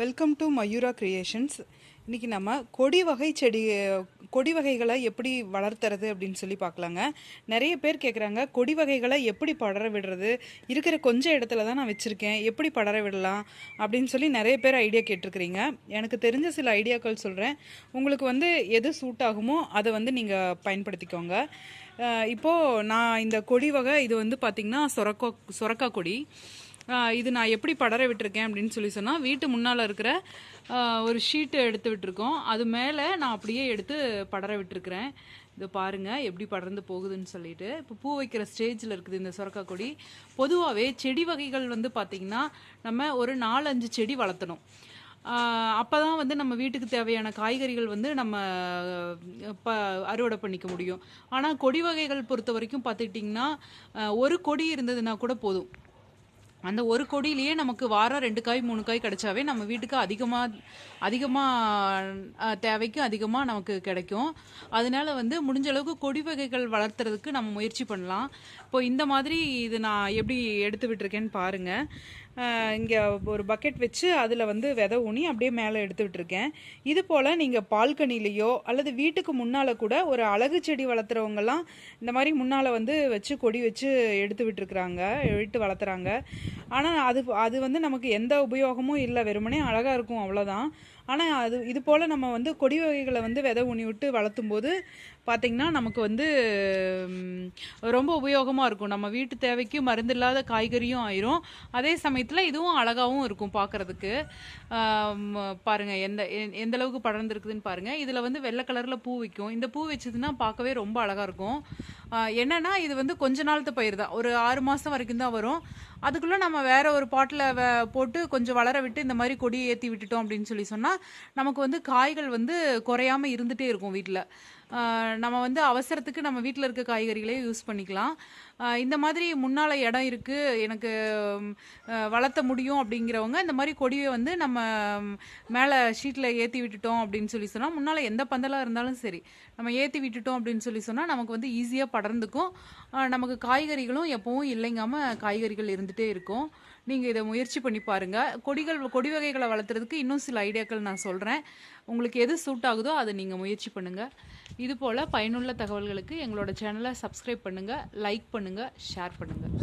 Welcome to Mayura creations இன்றைக்கி நம்ம கொடி வகை செடி கொடி வகைகளை எப்படி வளர்த்துறது அப்படின்னு சொல்லி பார்க்கலாங்க. நிறைய பேர் கேட்குறாங்க கொடி வகைகளை எப்படி படர விடுறது? இருக்கிற கொஞ்சம் இடத்துல தான் நான் வச்சுருக்கேன். எப்படி படர விடலாம்? அப்படின்னு சொல்லி நிறைய பேர் ஐடியா கேட்டிருக்கிறீங்க. எனக்கு தெரிஞ்ச சில ஐடியாக்கள் சொல்கிறேன் உங்களுக்கு வந்து எது சூட் ஆகுமோ அதை வந்து நீங்கள் பயன்படுத்திக்கோங்க. இப்போது நான் இந்த கொடி வகை இது வந்து பார்த்திங்கன்னா சொரக்கா சொரக்கா கொடி. இது நான் எப்படி படர விட்டுருக்கேன் அப்படின்னு சொல்லி சொன்னால் வீட்டு முன்னால் இருக்கிற ஒரு ஷீட்டு எடுத்து விட்டுருக்கோம். அது மேலே நான் அப்படியே எடுத்து படர விட்டுருக்குறேன். இதை பாருங்கள் எப்படி படர்ந்து போகுதுன்னு சொல்லிட்டு. இப்போ பூ வைக்கிற ஸ்டேஜில் இருக்குது இந்த சுரக்கா கொடி. பொதுவாகவே செடி வகைகள் வந்து பார்த்திங்கன்னா நம்ம ஒரு நாலஞ்சு செடி வளர்த்தணும். அப்போ தான் வந்து நம்ம வீட்டுக்கு தேவையான காய்கறிகள் வந்து நம்ம ப அறுவடை பண்ணிக்க முடியும். ஆனால் கொடி வகைகள் பொறுத்த வரைக்கும் பார்த்துக்கிட்டிங்கன்னா ஒரு கொடி இருந்ததுன்னா கூட போதும். அந்த ஒரு கொடியிலேயே நமக்கு வாரம் ரெண்டு காய் மூணு காய் கிடைச்சாவே நம்ம வீட்டுக்கு அதிகமாக அதிகமாக தேவைக்கு அதிகமாக நமக்கு கிடைக்கும். அதனால வந்து முடிஞ்ச அளவுக்கு கொடி வகைகள் வளர்த்துறதுக்கு நம்ம முயற்சி பண்ணலாம். இப்போ இந்த மாதிரி இது நான் எப்படி எடுத்து விட்டுருக்கேன்னு பாருங்கள் இங்கே ஒரு பக்கெட் வச்சு அதில் வந்து விதை ஊனி அப்படியே மேலே எடுத்து விட்டுருக்கேன் இது போல் நீங்கள் பால்கனிலேயோ அல்லது வீட்டுக்கு முன்னால் கூட ஒரு அழகு செடி வளர்த்துறவங்கலாம் இந்த மாதிரி முன்னால் வந்து வச்சு கொடி வச்சு எடுத்து விட்டுருக்குறாங்க விட்டு வளர்த்துறாங்க. ஆனால் அது அது வந்து நமக்கு எந்த உபயோகமும் இல்லை வெறுமனே அழகாக இருக்கும் அவ்வளோதான் ஆனால் அது இது போல் நம்ம வந்து கொடி வகைகளை வந்து விதை ஊனி விட்டு வளர்த்தும் போது பார்த்திங்கன்னா நமக்கு வந்து ரொம்ப உபயோகமாக இருக்கும். நம்ம வீட்டு தேவைக்கு மருந்தில்லாத காய்கறியும் ஆயிரும். அதே சமயத்தில் இதுவும் அழகாகவும் இருக்கும் பார்க்குறதுக்கு பாருங்கள் எந்த எ- எந்த அளவுக்கு படர்ந்துருக்குதுன்னு பாருங்கள் இதில் வந்து வெள்ளை கலரில் பூ வைக்கும். இந்த பூ வச்சதுன்னா பார்க்கவே ரொம்ப அழகாக இருக்கும். என்னன்னா இது வந்து கொஞ்ச நாளத்து பயிர் தான் ஒரு ஆறு மாதம் வரைக்கும் தான் வரும். அதுக்குள்ளே நம்ம வேற ஒரு பாட்டில் போட்டு கொஞ்சம் வளர விட்டு இந்த மாதிரி கொடியை ஏற்றி விட்டுட்டோம் அப்படின்னு சொல்லி சொன்னால் நமக்கு வந்து காய்கள் வந்து குறையாம இருந்துகிட்டே இருக்கும் வீட்டில் நம்ம வந்து அவசரத்துக்கு நம்ம வீட்டில் இருக்க காய்கறிகளே யூஸ் பண்ணிக்கலாம். இந்த மாதிரி முன்னால் இடம் இருக்குது எனக்கு வளர்த்த முடியும் அப்படிங்கிறவங்க இந்த மாதிரி கொடியை வந்து நம்ம மேலே ஷீட்டில் ஏற்றி விட்டுட்டோம் அப்படின்னு சொல்லி சொன்னால் முன்னால் எந்த பந்தலாக இருந்தாலும் சரி நம்ம ஏற்றி விட்டுட்டோம் அப்படின்னு சொல்லி சொன்னால் நமக்கு வந்து ஈஸியாக படர்ந்துக்கும். நமக்கு காய்கறிகளும் எப்பவும் இல்லைங்காமல் காய்கறிகள் இருந்துகிட்டே இருக்கும். நீங்கள் இதை முயற்சி பண்ணி பாருங்கள் கொடிகள் கொடி வகைகளை வளர்த்துறதுக்கு இன்னும் சில ஐடியாக்கள் நான் சொல்கிறேன் உங்களுக்கு எது சூட் ஆகுதோ அதை நீங்கள் முயற்சி பண்ணுங்கள் இதுபோல் பயனுள்ள தகவல்களுக்கு எங்களோட சேனலை சப்ஸ்கிரைப் பண்ணுங்கள் லைக் பண்ணுங்கள் ஷேர் பண்ணுங்கள்